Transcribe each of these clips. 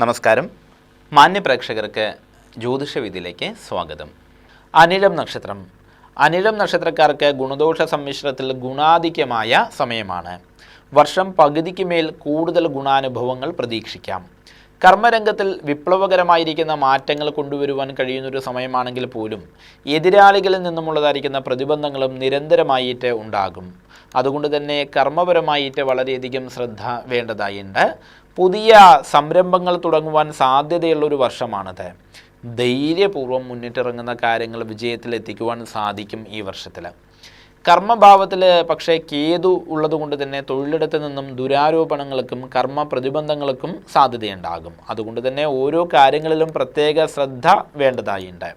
നമസ്കാരം. മാന്യപ്രേക്ഷകർക്ക് ജ്യോതിഷവിധിയിലേക്ക് സ്വാഗതം. അനിഴം നക്ഷത്രം. അനിഴം നക്ഷത്രക്കാർക്ക് ഗുണദോഷ സമ്മിശ്രത്തിൽ ഗുണാധിക്യമായ സമയമാണ്. വർഷം പകുതിക്ക് മേൽ കൂടുതൽ ഗുണാനുഭവങ്ങൾ പ്രതീക്ഷിക്കാം. കർമ്മരംഗത്തിൽ വിപ്ലവകരമായിരിക്കുന്ന മാറ്റങ്ങൾ കൊണ്ടുവരുവാൻ കഴിയുന്നൊരു സമയമാണെങ്കിൽ പോലും എതിരാളികളിൽ നിന്നുമുള്ളതായിരിക്കുന്ന പ്രതിബന്ധങ്ങളും നിരന്തരമായിട്ട് ഉണ്ടാകും. അതുകൊണ്ട് തന്നെ കർമ്മപരമായിട്ട് വളരെയധികം ശ്രദ്ധ വേണ്ടതായുണ്ട്. പുതിയ സംരംഭങ്ങൾ തുടങ്ങുവാൻ സാധ്യതയുള്ള ഒരു വർഷമാണിത്. ധൈര്യപൂർവം മുന്നിട്ടിറങ്ങുന്ന കാര്യങ്ങൾ വിജയത്തിലെത്തിക്കുവാൻ സാധിക്കും ഈ വർഷത്തിൽ കർമ്മഭാവത്തിൽ പക്ഷേ കേതു ഉള്ളതുകൊണ്ട് തന്നെ തൊഴിലിടത്ത് നിന്നും ദുരാരോപണങ്ങൾക്കും കർമ്മ പ്രതിബന്ധങ്ങൾക്കും സാധ്യതയുണ്ടാകും. അതുകൊണ്ട് തന്നെ ഓരോ കാര്യങ്ങളിലും പ്രത്യേക ശ്രദ്ധ വേണ്ടതായുണ്ട്.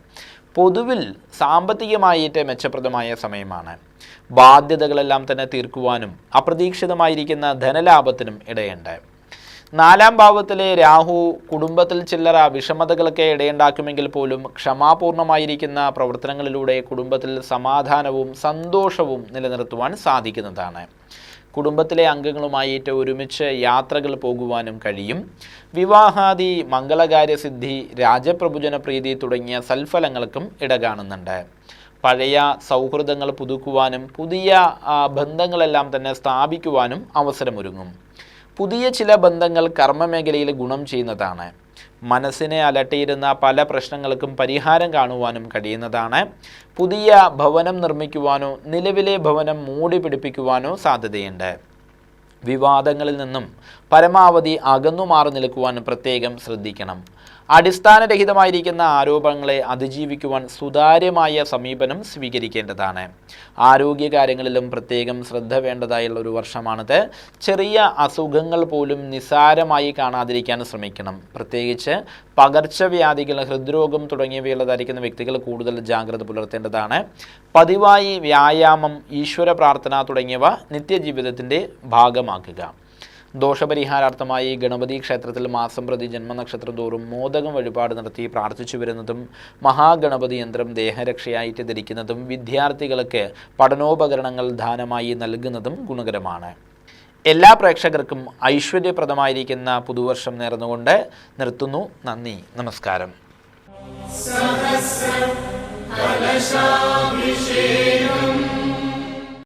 പൊതുവിൽ സാമ്പത്തികമായിട്ട് മെച്ചപ്രദമായ സമയമാണ്. ബാധ്യതകളെല്ലാം തന്നെ തീർക്കുവാനും അപ്രതീക്ഷിതമായിരിക്കുന്ന ധനലാഭത്തിനും ഇടയുണ്ട്. നാലാം ഭാവത്തിലെ രാഹു കുടുംബത്തിൽ ചില്ലറ വിഷമതകളൊക്കെ ഇടയുണ്ടാക്കുമെങ്കിൽ പോലും ക്ഷമാപൂർണമായിരിക്കുന്ന പ്രവർത്തനങ്ങളിലൂടെ കുടുംബത്തിൽ സമാധാനവും സന്തോഷവും നിലനിർത്തുവാൻ സാധിക്കുന്നതാണ്. കുടുംബത്തിലെ അംഗങ്ങളുമായിട്ട് ഒരുമിച്ച് യാത്രകൾ പോകുവാനും കഴിയും. വിവാഹാദി മംഗളകാര്യസിദ്ധി രാജപ്രഭുജന പ്രീതി തുടങ്ങിയ സൽഫലങ്ങൾക്കും ഇടകാണുന്നുണ്ട്. പഴയ സൗഹൃദങ്ങൾ പുതുക്കുവാനും പുതിയ ബന്ധങ്ങളെല്ലാം തന്നെ സ്ഥാപിക്കുവാനും അവസരമൊരുങ്ങും. പുതിയ ചില ബന്ധങ്ങൾ കർമ്മമേഖലയിൽ ഗുണം ചെയ്യുന്നതാണ്. മനസ്സിനെ അലട്ടിയിരുന്ന പല പ്രശ്നങ്ങൾക്കും പരിഹാരം കാണുവാനും കഴിയുന്നതാണ്. പുതിയ ഭവനം നിർമ്മിക്കുവാനോ നിലവിലെ ഭവനം മൂടി പിടിപ്പിക്കുവാനോ സാധ്യതയുണ്ട്. വിവാദങ്ങളിൽ നിന്നും പരമാവധി അകന്നു മാറി നിൽക്കുവാൻ പ്രത്യേകം ശ്രദ്ധിക്കണം. അടിസ്ഥാനരഹിതമായിരിക്കുന്ന ആരോപണങ്ങളെ അതിജീവിക്കുവാൻ സുതാര്യമായ സമീപനം സ്വീകരിക്കേണ്ടതാണ്. ആരോഗ്യകാര്യങ്ങളിലും പ്രത്യേകം ശ്രദ്ധ വേണ്ടതായുള്ള ഒരു വർഷമാണിത്. ചെറിയ അസുഖങ്ങൾ പോലും നിസാരമായി കാണാതിരിക്കാൻ ശ്രമിക്കണം. പ്രത്യേകിച്ച് പകർച്ചവ്യാധികൾ ഹൃദ്രോഗം തുടങ്ങിയവയുള്ളതായിരിക്കുന്ന വ്യക്തികൾ കൂടുതൽ ജാഗ്രത പുലർത്തേണ്ടതാണ്. പതിവായി വ്യായാമം ഈശ്വര പ്രാർത്ഥന തുടങ്ങിയവ നിത്യജീവിതത്തിന്റെ ഭാഗമാക്കുക. ദോഷപരിഹാരാർത്ഥമായി ഗണപതി ക്ഷേത്രത്തിൽ മാസം പ്രതി ജന്മനക്ഷത്ര തോറും മോദകം വഴിപാട് നടത്തി പ്രാർത്ഥിച്ചു വരുന്നതും മഹാഗണപതി യന്ത്രം ദേഹരക്ഷയായിട്ട് ധരിക്കുന്നതും വിദ്യാർത്ഥികൾക്ക് പഠനോപകരണങ്ങൾ ദാനമായി നൽകുന്നതും ഗുണകരമാണ്. എല്ലാ പ്രേക്ഷകർക്കും ഐശ്വര്യപ്രദമായിരിക്കുന്ന പുതുവർഷം നേർന്നുകൊണ്ട് നിർത്തുന്നു. നന്ദി. നമസ്കാരം. സഹസ്രം കലശാഭിഷേക.